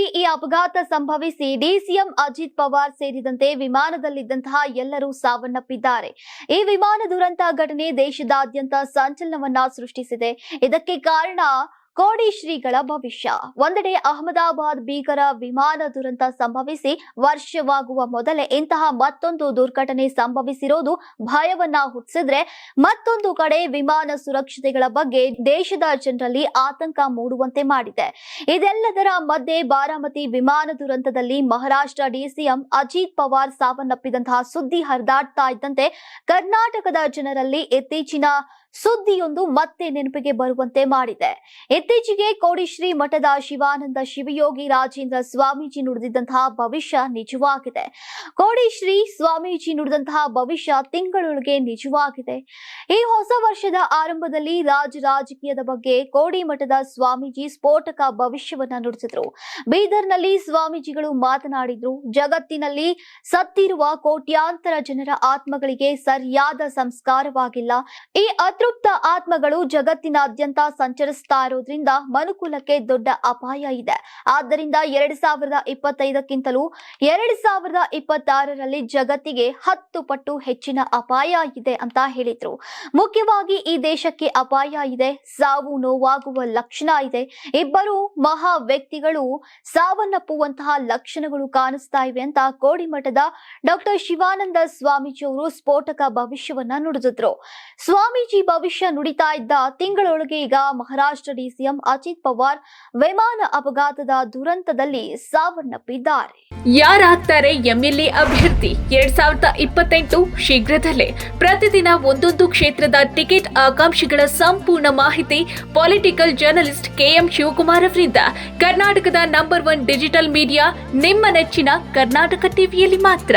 ಈ ಅಪಘಾತ ಸಂಭವಿಸಿ ಡಿಸಿಎಂ ಅಜಿತ್ ಪವಾರ್ ಸೇರಿದಂತೆ ವಿಮಾನದಲ್ಲಿದ್ದಂತಹ ಎಲ್ಲರೂ ಸಾವನ್ನಪ್ಪಿದ್ದಾರೆ. ಈ ವಿಮಾನ ದುರಂತ ಘಟನೆ ದೇಶದಾದ್ಯಂತ ಸಂಚಲನವನ್ನ ಸೃಷ್ಟಿಸಿದೆ. ಇದಕ್ಕೆ ಕಾರಣ ಕೋಡಿ ಶ್ರೀಗಳ ಭವಿಷ್ಯ. ಒಂದೆಡೆ ಅಹಮದಾಬಾದ್ ಭೀಕರ ವಿಮಾನ ದುರಂತ ಸಂಭವಿಸಿ ವರ್ಷವಾಗುವ ಮೊದಲೇ ಇಂತಹ ಮತ್ತೊಂದು ದುರ್ಘಟನೆ ಸಂಭವಿಸಿರೋದು ಭಯವನ್ನ ಹುಟ್ಟಿಸಿದ್ರೆ ಮತ್ತೊಂದು ಕಡೆ ವಿಮಾನ ಸುರಕ್ಷತೆಗಳ ಬಗ್ಗೆ ದೇಶದ ಜನರಲ್ಲಿ ಆತಂಕ ಮೂಡುವಂತೆ ಮಾಡಿದೆ. ಇದೆಲ್ಲದರ ಮಧ್ಯೆ ಬಾರಾಮತಿ ವಿಮಾನ ದುರಂತದಲ್ಲಿ ಮಹಾರಾಷ್ಟ್ರ ಡಿಸಿಎಂ ಅಜಿತ್ ಪವಾರ್ ಸಾವನ್ನಪ್ಪಿದಂತಹ ಸುದ್ದಿ ಹರಿದಾಡ್ತಾ ಇದ್ದಂತೆ ಕರ್ನಾಟಕದ ಜನರಲ್ಲಿ ಇತ್ತೀಚಿನ ಸುದ್ದಿಯೊಂದು ಮತ್ತೆ ನೆನಪಿಗೆ ಬರುವಂತೆ ಮಾಡಿದೆ. ಇತ್ತೀಚೆಗೆ ಕೋಡಿಶ್ರೀ ಮಠದ ಶಿವಾನಂದ ಶಿವಯೋಗಿ ರಾಜೇಂದ್ರ ಸ್ವಾಮೀಜಿ ನುಡಿದಿದ್ದಂತಹ ಭವಿಷ್ಯ ನಿಜವಾಗಿದೆ. ಕೋಡಿಶ್ರೀ ಸ್ವಾಮೀಜಿ ನುಡಿದಂತಹ ಭವಿಷ್ಯ ತಿಂಗಳೊಳಗೆ ನಿಜವಾಗಿದೆ. ಈ ಹೊಸ ವರ್ಷದ ಆರಂಭದಲ್ಲಿ ರಾಜ ರಾಜಕೀಯದ ಬಗ್ಗೆ ಕೋಡಿ ಮಠದ ಸ್ವಾಮೀಜಿ ಸ್ಫೋಟಕ ಭವಿಷ್ಯವನ್ನ ನುಡಿಸಿದ್ರು. ಬೀದರ್ನಲ್ಲಿ ಸ್ವಾಮೀಜಿಗಳು ಮಾತನಾಡಿದ್ರು, ಜಗತ್ತಿನಲ್ಲಿ ಸತ್ತಿರುವ ಕೋಟ್ಯಾಂತರ ಜನರ ಆತ್ಮಗಳಿಗೆ ಸರಿಯಾದ ಸಂಸ್ಕಾರವಾಗಿಲ್ಲ. ಈ ಅತೃಪ್ತ ಆತ್ಮಗಳು ಜಗತ್ತಿನಾದ್ಯಂತ ಸಂಚರಿಸ್ತಾ ಇರೋದ್ರಿಂದ ಮನುಕುಲಕ್ಕೆ ದೊಡ್ಡ ಅಪಾಯ ಇದೆ. ಆದ್ದರಿಂದ ಎರಡ್ ಸಾವಿರದ ಇಪ್ಪತ್ತೈದಕ್ಕಿಂತಲೂ ಎರಡ್ ಸಾವಿರದ ಇಪ್ಪತ್ತಾರರಲ್ಲಿ ಜಗತ್ತಿಗೆ ಹತ್ತು ಪಟ್ಟು ಹೆಚ್ಚಿನ ಅಪಾಯ ಇದೆ ಅಂತ ಹೇಳಿದ್ರು. ಮುಖ್ಯವಾಗಿ ಈ ದೇಶಕ್ಕೆ ಅಪಾಯ ಇದೆ, ಸಾವು ನೋವಾಗುವ ಲಕ್ಷಣ ಇದೆ. ಇಬ್ಬರು ಮಹಾ ವ್ಯಕ್ತಿಗಳು ಸಾವನ್ನಪ್ಪುವಂತಹ ಲಕ್ಷಣಗಳು ಕಾಣಿಸ್ತಾ ಇವೆ ಅಂತ ಕೋಡಿಮಠದ ಡಾಕ್ಟರ್ ಶಿವಾನಂದ ಸ್ವಾಮೀಜಿ ಅವರು ಸ್ಫೋಟಕ ಭವಿಷ್ಯವನ್ನ ನುಡಿದಿದ್ರು. ಸ್ವಾಮೀಜಿ ಭವಿಷ್ಯ ನುಡಿತಾ ಇದ್ದ ತಿಂಗಳೊಳಗೆ ಈಗ ಮಹಾರಾಷ್ಟ್ರ ಡಿಸಿಎಂ ಅಜಿತ್ ಪವಾರ್ ವಿಮಾನ ಅಪಘಾತದ ದುರಂತದಲ್ಲಿ ಸಾವನ್ನಪ್ಪಿದ್ದಾರೆ. ಯಾರಾಗ್ತಾರೆ ಎಂಎಲ್ಎ ಅಭ್ಯರ್ಥಿ? ಎರಡ್ ಸಾವಿರದ ಇಪ್ಪತ್ತೆಂಟು ಶೀಘ್ರದಲ್ಲೇ. ಪ್ರತಿದಿನ ಒಂದೊಂದು ಕ್ಷೇತ್ರದ ಟಿಕೆಟ್ ಆಕಾಂಕ್ಷಿಗಳ ಸಂಪೂರ್ಣ ಮಾಹಿತಿ ಪೊಲಿಟಿಕಲ್ ಜರ್ನಲಿಸ್ಟ್ ಕೆಎಂ ಶಿವಕುಮಾರ್ ಅವರಿಂದ. ಕರ್ನಾಟಕದ ನಂಬರ್ ಒನ್ ಡಿಜಿಟಲ್ ಮೀಡಿಯಾ ನಿಮ್ಮ ನೆಚ್ಚಿನ ಕರ್ನಾಟಕ ಟಿವಿಯಲ್ಲಿ ಮಾತ್ರ.